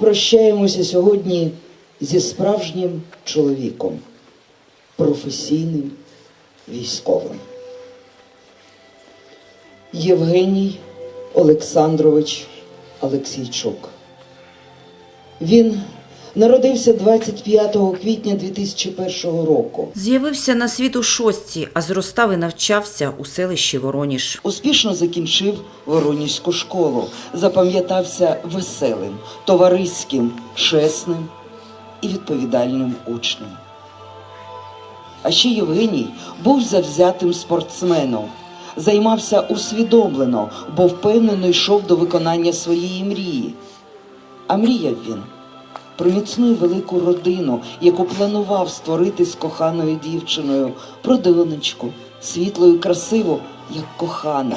Прощаємося сьогодні зі справжнім чоловіком, професійним військовим. Євгеній Олександрович Олексійчук. Він народився 25 квітня 2001 року. З'явився на світ у шостій, а зростав і навчався у селищі Вороніж. Успішно закінчив Воронізьку школу, запам'ятався веселим, товариським, чесним і відповідальним учнем. А ще Євгеній був завзятим спортсменом, займався усвідомлено, бо впевнено йшов до виконання своєї мрії. А мріяв він про міцну і велику родину, яку планував створити з коханою дівчиною, про донечку, світлу і красиву, як кохана,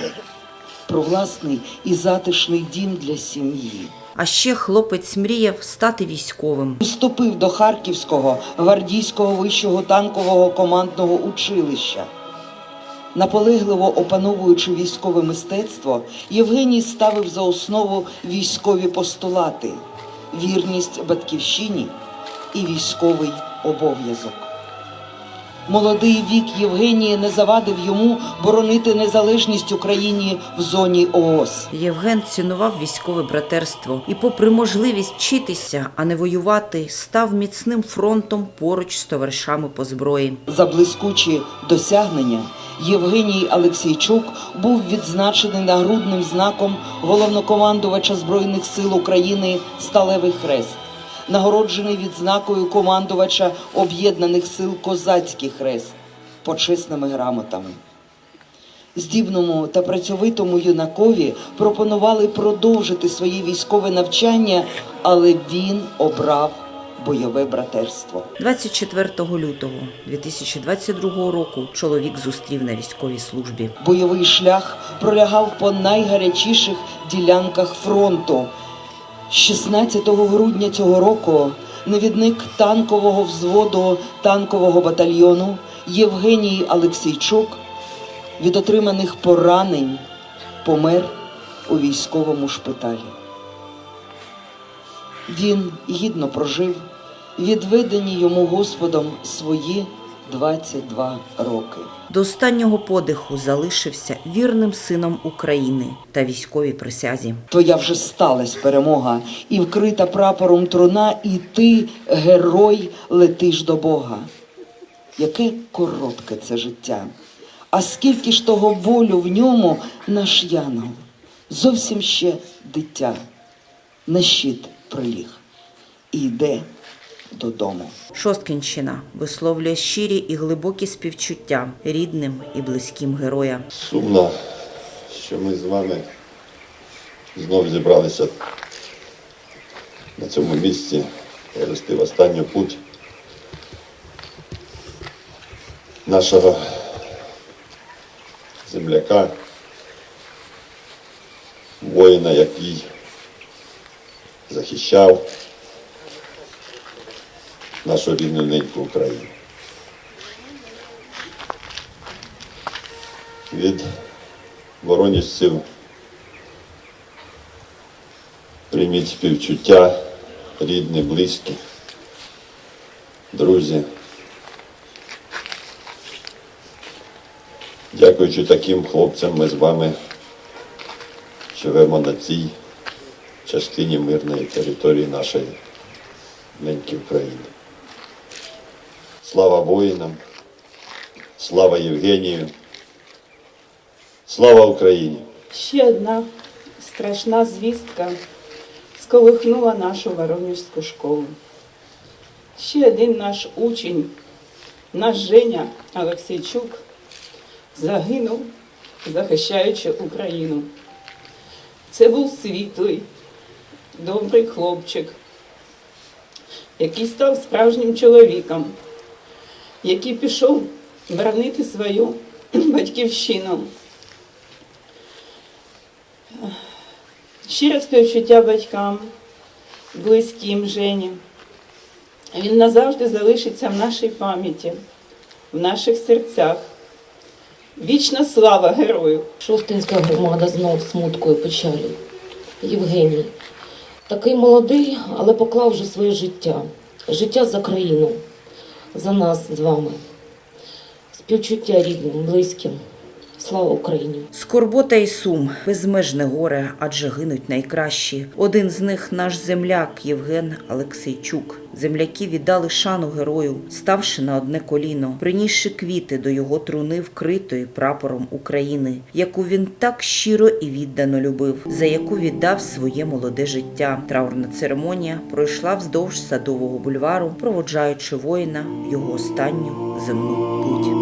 про власний і затишний дім для сім'ї. А ще хлопець мріяв стати військовим. Вступив до Харківського гвардійського вищого танкового командного училища. Наполегливо опановуючи військове мистецтво, Євгеній ставив за основу військові постулати, вірність батьківщині і військовий обов'язок. Молодий вік Євгенія не завадив йому боронити незалежність Україні в зоні ООС. Євген цінував військове братерство і, попри можливість вчитися, а не воювати, став міцним фронтом поруч з товаришами по зброї. За блискучі досягнення Євгеній Олексійчук був відзначений нагрудним знаком головнокомандувача Збройних сил України Сталевий Хрест, нагороджений відзнакою командувача Об'єднаних сил Козацький Хрест, почесними грамотами. Здібному та працьовитому юнакові пропонували продовжити своє військове навчання, але він обрав бойове братерство. 24 лютого 2022 року чоловік зустрів на військовій службі. Бойовий шлях пролягав по найгарячіших ділянках фронту. 16 грудня цього року навідник танкового взводу танкового батальйону Євгеній Олексійчук від отриманих поранень помер у військовому шпиталі. Він гідно прожив відведені йому Господом свої 22 роки. До останнього подиху залишився вірним сином України та військовій присязі. Твоя вже сталась перемога, і вкрита прапором труна, і ти, герой, летиш до Бога. Яке коротке це життя, а скільки ж того болю в ньому наш Янгол, зовсім ще дитя, на щит приліг і йде додому. Шосткінщина висловлює щирі і глибокі співчуття рідним і близьким героя. Сумно, що ми з вами знов зібралися на цьому місці провести в останню путь нашого земляка, воїна, який захищав нашу рідну неньку Україну. від воронежців прийміть співчуття, рідні, близькі, друзі. Дякуючи таким хлопцям, ми з вами живемо на цій частині мирної території нашої неньки України. Слава воїнам, слава Євгенію. Слава Україні! Ще одна страшна звістка сколихнула нашу Воронежську школу. Ще один наш учень, наш Женя Олексійчук, загинув, захищаючи Україну. Це був світлий, добрий хлопчик, який став справжнім чоловіком, який пішов боронити свою батьківщину. Щире співчуття батькам, близьким Жені. Він назавжди залишиться в нашій пам'яті, в наших серцях. Вічна слава герою! Шостинська громада знов смутку і печалі. Євгеній, Такий молодий, але поклав вже своє життя. Життя за країну, за нас з вами. Співчуття рідним, близьким. Слава Україні! Скорбота і сум, безмежне горе, адже гинуть найкращі. Один з них наш земляк Євген Алексейчук. Земляки віддали шану герою, ставши на одне коліно, принісши квіти до його труни, вкритої прапором України, яку він так щиро і віддано любив, за яку віддав своє молоде життя. Траурна церемонія пройшла вздовж садового бульвару, проводжаючи воїна в його останню земну путь.